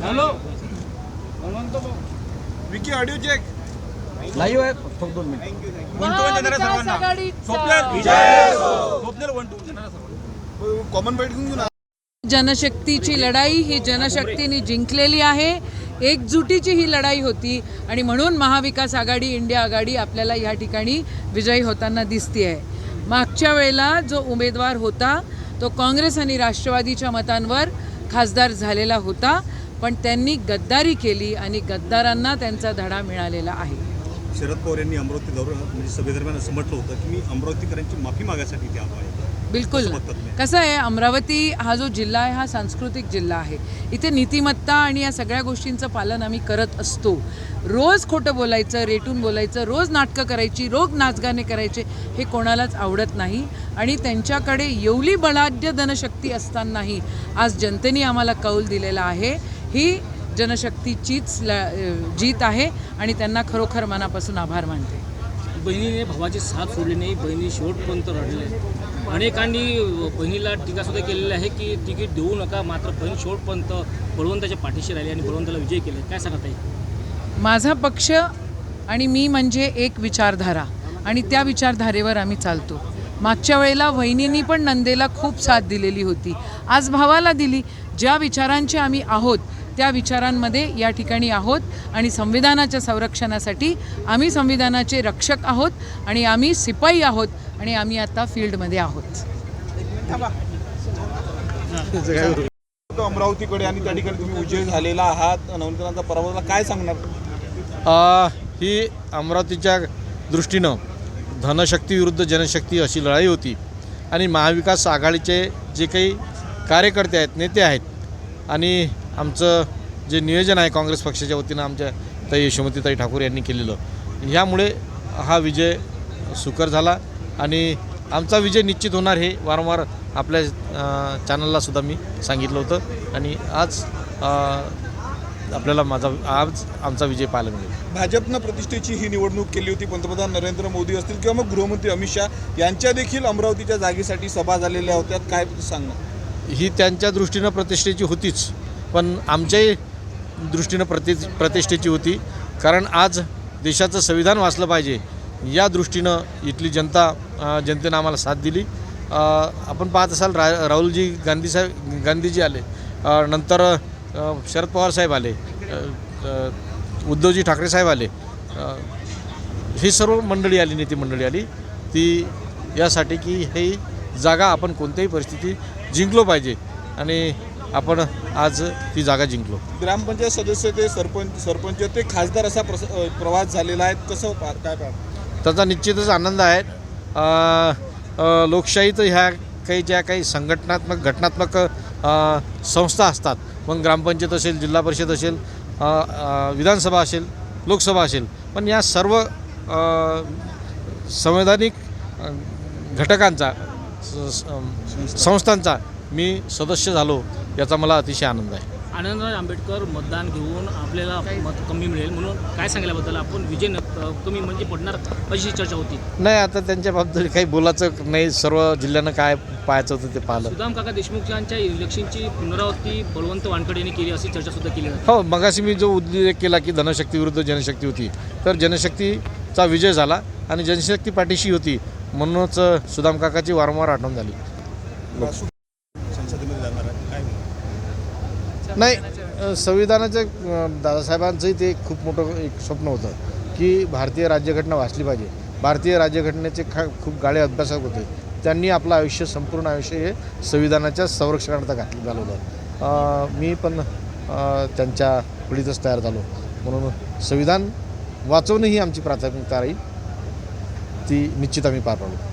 त्याला Vicky audio check live आहे फक्त दोन मिनिट. कॉमन बाईट घेऊन घेऊ ना जनशक्तीची लढाई ही जनशक्तीने जिंकलेली आहे. एकजुटीची ही लढाई होती आणि म्हणून महाविकास आघाडी इंडिया आघाडी आपल्याला या ठिकाणी विजयी होताना दिसते आहे मागच्या वेळेला जो उमेदवार होता तो काँग्रेस आणि राष्ट्रवादीच्या मतांवर खासदार झालेला होता पण त्यांनी गद्दारी केली आणि गद्दारांना त्यांचा धडा मिळालेला आहे. शरद पवार यांनी अमरावती दौरा म्हणजे सभेदरम्यान असं म्हटलं होतं की मी अमरावतीकरांची माफी मागायसाठी इथे आलो आहे. बिलकुल. कसं आहे अमरावती हा जो जिल्हा आहे हा सांस्कृतिक जिल्हा आहे. इथे नीतिमत्ता आणि या सगळ्या गोष्टींचं पालन आम्ही करत असतो. रोज खोटं बोलायचं रेटून बोलायचं रोज नाटकं करायची रोज नाचगाणे करायचे हे कोणालाच आवडत नाही. आणि त्यांच्याकडे एवढी बलाढ्य धनशक्ती असतानाही आज जनतेने आम्हाला कौल दिलेला आहे. ही जनशक्तीचीच ल जीत आहे आणि त्यांना खरोखर मनापासून आभार मानते. बहिणीने भावाची साथ सोडली नाही बहिणी शेवटपर्यंत रडले. अनेकांनी बहिणीला टीकासुद्धा केलेली आहे की तिकीट देऊ नका मात्र बहीण शेवटपर्यंत बळवंताच्या पाठीशी राहिली आणि बळवंताला विजय केले. काय सांगत आहे? माझा पक्ष आणि मी म्हणजे एक विचारधारा आणि त्या विचारधारेवर आम्ही चालतो. मागच्या वेळेला वहिनींनी पण नंदेला खूप साथ दिलेली होती. आज भावाला दिली. ज्या विचारांचे आम्ही आहोत त्या विचारांमध्ये या ठिकाणी आहोत आणि संविधानाच्या संरक्षणासाठी आम्ही संविधानाचे रक्षक आहोत आणि आम्ही सिपाई आहोत आणि आम्ही आता फील्डमध्ये आहोत. तो अमरावतीकडे आणि त्या ठिकाणी तुम्ही विजय झालेला आहात. नवनीतांचा पराभव झाला. काय सांगणार? अ, ही अमरावतीच्या दृष्टीनं धनशक्ती विरुद्ध जनशक्ती अशी लढाई होती. आणि महाविकास आघाडीचे जे काही कार्यकर्ते आहेत नेते आहेत आणि आमचं जे नियोजन आहे काँग्रेस पक्षाच्या वतीनं आमच्या ताई यशोमतीताई ठाकूर यांनी केलेलं. ह्यामुळे हा विजय सुकर झाला. आणि आमचा विजय निश्चित होणार हे वारंवार आपल्या अ, चॅनलला सुद्धा मी सांगितलं होतं. आणि आज आपल्याला माझा आज आमचा विजय पाहायला मिळेल. भाजपनं प्रतिष्ठेची ही निवडणूक केली होती पंतप्रधान नरेंद्र मोदी असतील किंवा मग गृहमंत्री अमित शहा यांच्या देखील अमरावतीच्या जागेसाठी सभा झालेल्या होत्या. काय सांगणार ही त्यांच्या दृष्टीनं प्रतिष्ठेची होतीच पण आमच्याही दृष्टीनं प्रति प्रतिष्ठेची होती. कारण आज देशाचं संविधान वाचलं पाहिजे या दृष्टीनं इथली जनता जनतेनं आम्हाला साथ दिली. आपण पाहत असाल रा राहुलजी गांधी साहेब गांधीजी आले. नंतर शरद पवार साहेब आले. उद्धवजी ठाकरे साहेब आले. ही सर्व मंडळी आली नेती मंडळी आली. ती यासाठी की हे जागा आपण कोणत्याही परिस्थितीत जिंकलो पाहिजे आणि आपण आज ती जागा जिंकलो. ग्रामपंचायत सदस्य ते सरपंच सरपंच ते खासदार असा प्रस प्रवास झालेला आहे. कसं पा- काय पाहतो त्याचा निश्चितच आनंद आहे. लोकशाहीत ह्या काही ज्या काही संघटनात्मक घटनात्मक संस्था असतात मग ग्रामपंचायत असेल जिल्हा परिषद असेल विधानसभा असेल लोकसभा असेल पण या सर्व संवैधानिक घटकांचा स- संस्थांचा मी सदस्य झालो याचा मला अतिशय आनंद आहे. आनंदराज आंबेडकर मतदान घेऊन आपल्याला मत कमी मिळेल म्हणून काय सांगल्याबद्दल आपण विजय न कमी म्हणजे पडणार अशी चर्चा होती. नाही आता त्यांच्या बाबतीत काही बोलायचं नाही सर्व जिल्ह्यानं काय पाहायचं होतं ते पाहिलं. सुदाम काका देशमुख यांच्या इलेक्शनची पुनरावृत्ती बळवंत वानकडे यांनी केली अशी चर्चा सुद्धा केली हो मगाशी मी जो उल्लेख केला की धनशक्ती विरुद्ध जनशक्ती होती तर जनशक्तीचा विजय झाला आणि जनशक्ती पाठीशी होती म्हणूनच सुदाम काकाची वारंवार आठवण झाली संसदेमध्ये जाणार आहे काय म्हणणार? नाही अ, संविधानाचं अ, दादासाहेबांचंही ते खूप मोठं एक स्वप्न होतं की भारतीय राज्यघटना वाचली पाहिजे. भारतीय राज्यघटनेचे खा खूप गाळे अभ्यासक होते. त्यांनी आपलं आयुष्य संपूर्ण आयुष्य हे संविधानाच्या संरक्षणार्थ घातलं घालवलं. मी पण त्यांच्या पुढीतच तयार झालो. म्हणून संविधान वाचवणं ही आमची प्राथमिकता राहील. ती निश्चित आम्ही पार पाडू.